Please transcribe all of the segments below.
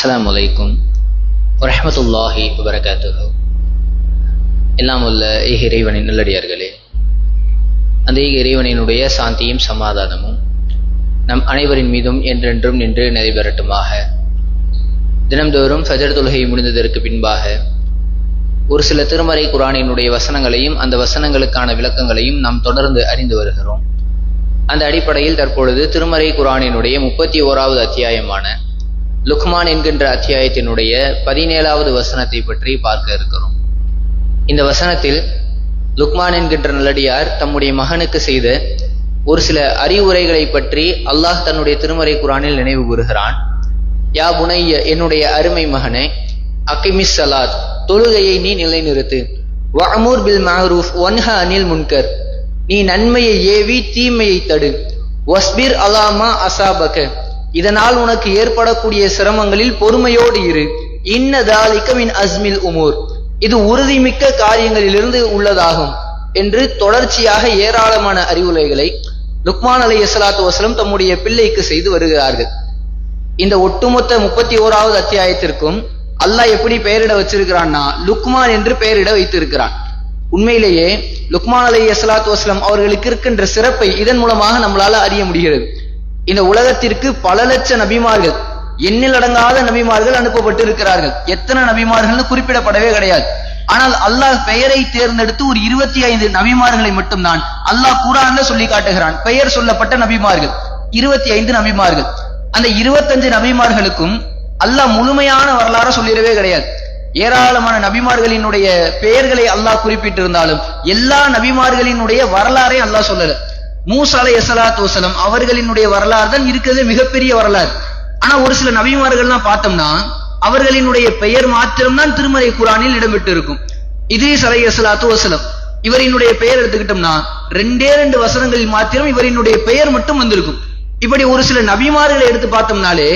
அஸ்லாம் வலைக்கும் வரமத்துல்லாஹி வபரகாத்துஹு எல்லாம் உள்ள ஏக இறைவனின் நல்லடியார்களே அந்த ஏக இறைவனினுடைய சாந்தியும் சமாதானமும் நம் அனைவரின் மீதும் என்றென்றும் நின்று நிறைவேறட்டுமாக. தினம்தோறும் ஃபஜர் தொழுகை முடிந்ததற்கு பின்பாக ஒரு சில திருமறை குரானினுடைய வசனங்களையும் அந்த வசனங்களுக்கான விளக்கங்களையும் நாம் தொடர்ந்து அறிந்து வருகிறோம். அந்த அடிப்படையில் தற்பொழுது திருமறை குரானினுடைய முப்பத்தி ஓராவது அத்தியாயமான லுக்மான் என்கின்ற அத்தியாயத்தினுடைய பதினேழாவது வசனத்தை பற்றி பார்க்க இருக்கிறோம். இந்த வசனத்தில் லுக்மான் என்கின்ற நல்லடியார் தம்முடைய மகனுக்கு செய்த ஒரு சில அறிவுரைகளை பற்றி அல்லாஹ் தன்னுடைய திருமறை குரானில் நினைவு கூறுகிறான். யா புனைய என்னுடைய அருமை மகனே அக்கிமிஸ் சலாத் தொழுகையை நீ நிலைநிறுத்து. வஅமூர் பில் மஹரூஃப் ஒன்ஹா அனில் முன்கர். நீ நன்மையை ஏவி தீமையை தடு. வஸ்பிர் அலாமா அசாபக. இதனால் உனக்கு ஏற்படக்கூடிய சிரமங்களில் பொறுமையோடு இரு. இன்னதாலிக்க மின் அஸ்மில் உமூர். இது உறுதிமிக்க காரியங்களிலிருந்து உள்ளதாகும் என்று தொடர்ச்சியாக ஏராளமான அறிவுரைகளை லுக்மான் அலை இஸ்லாத்து வசலம் தம்முடைய பிள்ளைக்கு செய்து வருகிறார்கள். இந்த ஒட்டுமொத்த முப்பத்தி ஓராவது அத்தியாயத்திற்கும் அல்லாஹ் எப்படி பெயரிட வச்சிருக்கிறான்னா லுக்மான் என்று பெயரிட வைத்திருக்கிறான். உண்மையிலேயே லுக்மான் அலி இஸ்லாத்து வஸ்லம் அவர்களுக்கு இருக்கின்ற சிறப்பை இதன் மூலமாக நம்மளால அறிய முடிகிறது. இந்த உலகத்திற்கு பல லட்ச நபிமார்கள் எண்ணில் அடங்காத நபிமார்கள் அனுப்பப்பட்டு இருக்கிறார்கள் எத்தனை நபிமார்கள்னு குறிப்பிடப்படவே கிடையாது. ஆனால் அல்லாஹ் பெயரை தேர்ந்தெடுத்து ஒரு இருபத்தி ஐந்து நபிமார்களை மட்டும்தான் அல்லாஹ் குரான்ல சொல்லி காட்டுகிறான். பெயர் சொல்லப்பட்ட நபிமார்கள் இருபத்தி ஐந்து நபிமார்கள். அந்த இருபத்தஞ்சு நபிமார்களுக்கும் அல்லாஹ் முழுமையான வரலாற சொல்லிடவே கிடையாது. ஏராளமான நபிமார்களினுடைய பெயர்களை அல்லாஹ் குறிப்பிட்டிருந்தாலும் எல்லா நபிமார்களினுடைய வரலாறை அல்லாஹ் சொல்லல. மூசாலை எசலாத்து வசலம் அவர்களினுடைய வரலாறு தான் இருக்கிறது மிகப்பெரிய வரலாறு. ஆனா ஒரு சில நபிமார்கள்லாம் பார்த்தோம்னா அவர்களினுடைய பெயர் மாத்திரம்தான் திருமலை குரானில் இடம்பெற்று இருக்கும் இத்ரீஸ் அலை எசலாத்து வசலம் இவரினுடைய பெயர் எடுத்துக்கிட்டோம்னா ரெண்டே ரெண்டு வசனங்களில் மாத்திரம் இவரினுடைய பெயர் மட்டும் வந்திருக்கும். இப்படி ஒரு சில நபிமார்களை எடுத்து பார்த்தோம்னாலே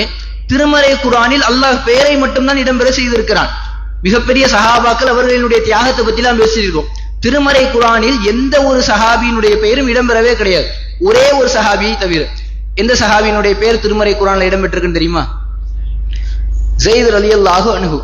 திருமறை குரானில் அல்லாஹ் பெயரை மட்டும்தான் இடம்பெற செய்திருக்கிறான். மிகப்பெரிய சஹாபாக்கள் அவர்களினுடைய தியாகத்தை பத்தி எல்லாம் பேசியிருக்கோம். திருமறை குரானில் எந்த ஒரு சஹாபியினுடைய பெயரும் இடம்பெறவே கிடையாது. ஒரே ஒரு சஹாபியை தவிர எந்த சஹாபியினுடைய பெயர் திருமறை குரான்ல இடம்பெற்றிருக்குன்னு தெரியுமா? ஜெயித் அலி அல்லாஹு அணுகு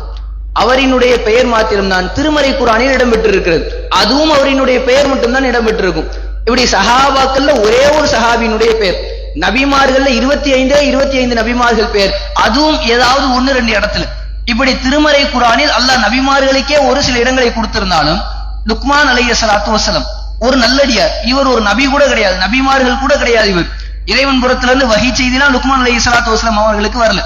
அவரினுடைய பெயர் மாத்திரம்தான் திருமறை குரானில் இடம்பெற்றிருக்கிறது. அதுவும் அவரினுடைய பெயர் மட்டும்தான் இடம்பெற்றிருக்கும். இப்படி சஹாபாக்கள்ல ஒரே ஒரு சஹாபியினுடைய பெயர் நபிமார்கள்ல இருபத்தி ஐந்தே இருபத்தி ஐந்து நபிமார்கள் பெயர் அதுவும் ஏதாவது ஒன்னு ரெண்டு இடத்துல. இப்படி திருமறை குரானில் அல்லாஹ் நபிமார்களுக்கே ஒரு சில இடங்களை கொடுத்திருந்தாலும் லுக்மான் அலைய சலாத்து வசலம் ஒரு நல்லடியார். இவர் ஒரு நபி கூட கிடையாது. நபிமார்கள் கூட கிடையாது இவர். இறைவன் புறத்திலிருந்து வகை செய்திலாம் லுக்மான் அலைய சலாத்து வசலம் அவர்களுக்கு வரல.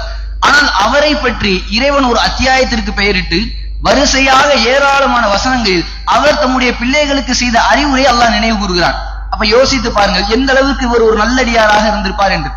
ஆனால் அவரை பற்றி இறைவன் ஒரு அத்தியாயத்திற்கு பெயரிட்டு வரிசையாக ஏராளமான வசனங்களில் அவர் தம்முடைய பிள்ளைகளுக்கு செய்த அறிவுரை அல்லாஹ் நினைவு கூறுகிறான். அப்ப யோசித்து பாருங்கள் எந்த அளவுக்கு இவர் ஒரு நல்லடியாராக இருந்திருப்பார் என்று.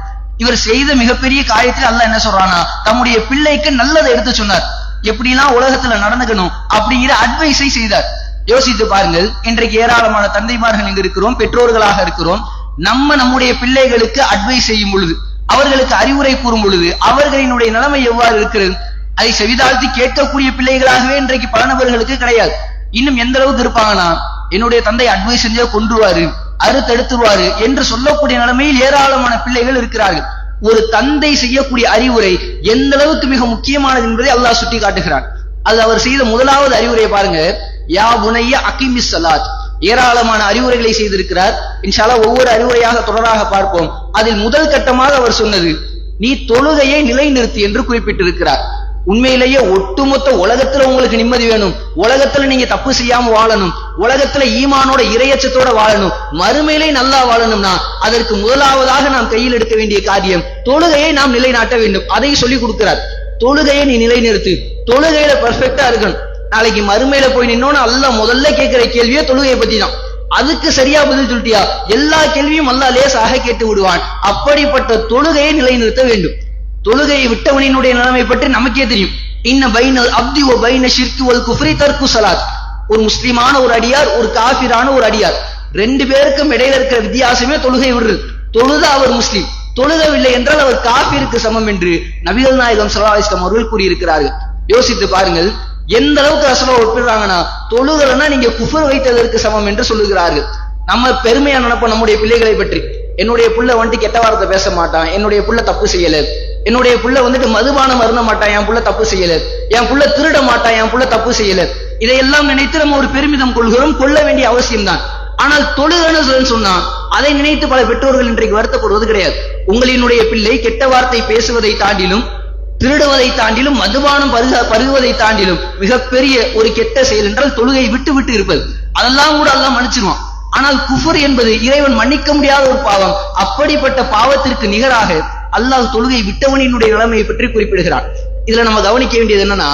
இவர் செய்த மிகப்பெரிய காரியத்தில் அல்லாஹ் என்ன சொல்றானா தம்முடைய பிள்ளைக்கு நல்லதை எடுத்து சொன்னார். எப்படிலாம் உலகத்துல நடந்துக்கணும் அப்படிங்கிற அட்வைஸை செய்தார். யோசித்து பாருங்கள். இன்றைக்கு ஏராளமான தந்தைமார்கள் இங்கு இருக்கிறோம் பெற்றோர்களாக இருக்கிறோம். நம்ம நம்முடைய பிள்ளைகளுக்கு அட்வைஸ் செய்யும் பொழுது அவர்களுக்கு அறிவுரை கூறும் பொழுது அவர்களினுடைய நிலைமை எவ்வாறு இருக்கிறது? அதை செவிதாழ்த்தி கேட்கக்கூடிய பிள்ளைகளாகவே இன்றைக்கு பல நபர்களுக்கு கிடையாது. இன்னும் எந்த அளவுக்கு இருப்பாங்கன்னா என்னுடைய தந்தை அட்வைஸ் செஞ்சே கொன்றுவாரு அறுத்தெடுத்துருவாரு என்று சொல்லக்கூடிய நிலைமையில் ஏராளமான பிள்ளைகள் இருக்கிறார்கள். ஒரு தந்தை செய்யக்கூடிய அறிவுரை எந்த அளவுக்கு மிக முக்கியமானது என்பதை அல்லாஹ் சுட்டி காட்டுகிறான் அது அவர் செய்த முதலாவது அறிவுரையை பாருங்க. யா புனைய அகிமிஸ் சலாத் ஏராளமான அறிவுரைகளை செய்திருக்கிறார். இன்ஷாலா ஒவ்வொரு அறிவுரையாக தொடராக பார்ப்போம். அதில் முதல் கட்டமாக அவர் சொன்னது நீ தொழுகையை நிலைநிறுத்தி என்று குறிப்பிட்டிருக்கிறார். உண்மையிலேயே ஒட்டுமொத்த உலகத்துல உங்களுக்கு நிம்மதி வேணும். உலகத்துல நீங்க தப்பு செய்யாம வாழணும். உலகத்துல ஈமானோட இரையச்சத்தோட வாழணும். மறுமையிலே நல்லா வாழணும்னா அதற்கு முதலாவதாக நாம் கையில் எடுக்க வேண்டிய காரியம் தொழுகையை நாம் நிலைநாட்ட வேண்டும். அதை சொல்லி கொடுக்கிறார். தொழுகையை நீ நிலைநிறுத்து. தொழுகையில பர்ஃபெக்டா இருக்கணும். நாளைக்கு மறுமையில போய் நின்னோன்னு அல்ல முதல்ல கேட்கிற கேள்வியே தொழுகையை பத்தி தான் அதுக்கு சரியா பதில் சொல்லிட்டியா? எல்லா கேள்வியும் அல்லா லேசாக கேட்டு விடுவான். அப்படிப்பட்ட தொழுகையை நிலைநிறுத்த வேண்டும். தொழுகையை விட்டவனினுடைய நிலைமை பற்றி நமக்கே தெரியும். இன்ன பைன அப்தி ஓ பைன ஷிர்கு ஒல் குஃப்ரி தர்கு சலாத். ஒரு முஸ்லிமான ஒரு அடியார் ஒரு காபிரான ஒரு அடியார். ரெண்டு பேருக்கும் இடையில இருக்கிற வித்தியாசமே தொழுகை விடுறது. தொழுத அவர் முஸ்லிம். தொழுகவில்லை என்றால் அவர் காபிருக்கு சமம் என்று நபிகள் நாயகம் சலாஹ் இஸ்லாம் அவர்கள் கூறியிருக்கிறார்கள். யோசித்து பாருங்கள். எந்த அளவுக்கு ரசூலா ஒப்பிடுறாங்கன்னா தொழுகலன்னா நீங்க குஃபர் வைத்ததற்கு சமம் என்று சொல்லுகிறார்கள். நம்ம பெருமையா நினைப்போம் நம்முடைய பிள்ளைகளை பற்றி. என்னுடைய புள்ள வந்துட்டு கெட்ட வார்த்தை பேச மாட்டான் என்னுடைய புள்ள தப்பு செய்யல. என்னுடைய புள்ள வந்துட்டு மதுபானம் அருந்த மாட்டான் என் புள்ள தப்பு செய்யல. என் புள்ள திருட மாட்டான் என் புள்ள தப்பு செய்யல. இதையெல்லாம் நினைத்து நம்ம ஒரு பெருமிதம் கொள்கிறோம் கொள்ள வேண்டிய அவசியம்தான் ஆனால் தொழுகன்னு சொன்னா அதை நினைத்து பல பெற்றோர்கள் இன்றைக்கு வருத்தப்படுவது கிடையாது. உங்களினுடைய பிள்ளை கெட்ட வார்த்தை பேசுவதை தாண்டிலும் திருடுவதை தாண்டிலும் மதுபானம் பருக பருகுவதை தாண்டிலும் மிகப்பெரிய ஒரு கெட்ட செயல் என்றால் தொழுகை விட்டு விட்டு இருப்பது. அதெல்லாம் கூட அல்லாஹ் மன்னிச்சிருவான். ஆனால் குஃபர் என்பது இறைவன் மன்னிக்க முடியாத ஒரு பாவம். அப்படிப்பட்ட பாவத்திற்கு நிகராக அல்லாஹ் தொழுகை விட்டவனினுடைய நிலைமையை பற்றி குறிப்பிடுகிறான். இதுல நம்ம கவனிக்க வேண்டியது என்னன்னா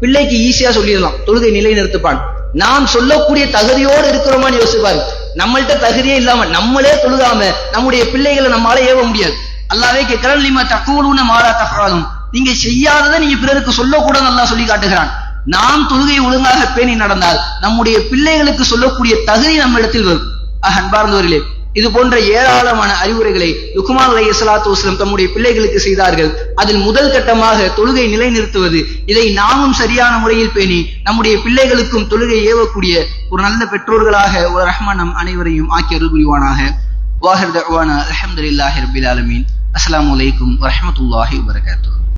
பிள்ளைக்கு ஈஸியா சொல்லிடலாம். தொழுகை நிலைநிறுத்துப்பான். நாம் சொல்லக்கூடிய தகுதியோடு இருக்கிறோமான்னு யோசிப்பாரு. நம்மள்ட்ட தகுதியே இல்லாம நம்மளே தொழுகாம நம்முடைய பிள்ளைகளை நம்மளால ஏவ முடியாது. அல்லாவே கேட்கிறான் நீமா தக்கூலுன மாறா தஃபாலும் நீங்க செய்யாததை நீங்க பிறருக்கு சொல்லக்கூடாது நல்லா சொல்லி காட்டுகிறான். நாம் தொழுகை ஒழுங்காக பேணி நடந்தால் நம்முடைய பிள்ளைகளுக்கு சொல்லக்கூடிய தகுதி நம்ம இடத்தில் வரும் அன்பார்ந்தவர்களே இது போன்ற ஏராளமான அறிவுரைகளை லுக்குமான் அலை இஸ்லாத்து வஸ்லம் தம்முடைய பிள்ளைகளுக்கு செய்தார்கள். அதில் முதல் கட்டமாக தொழுகை நிலைநிறுத்துவது இதை நாமும் சரியான முறையில் பேணி நம்முடைய பிள்ளைகளுக்கும் தொழுகை ஏவக்கூடிய ஒரு நல்ல பெற்றோர்களாக ஒரு ரஹ்மானம் அனைவரையும் ஆக்கி அருள் புரிவானாக. வாஹர் தவானா அலமதுல்லாஹி ரபில்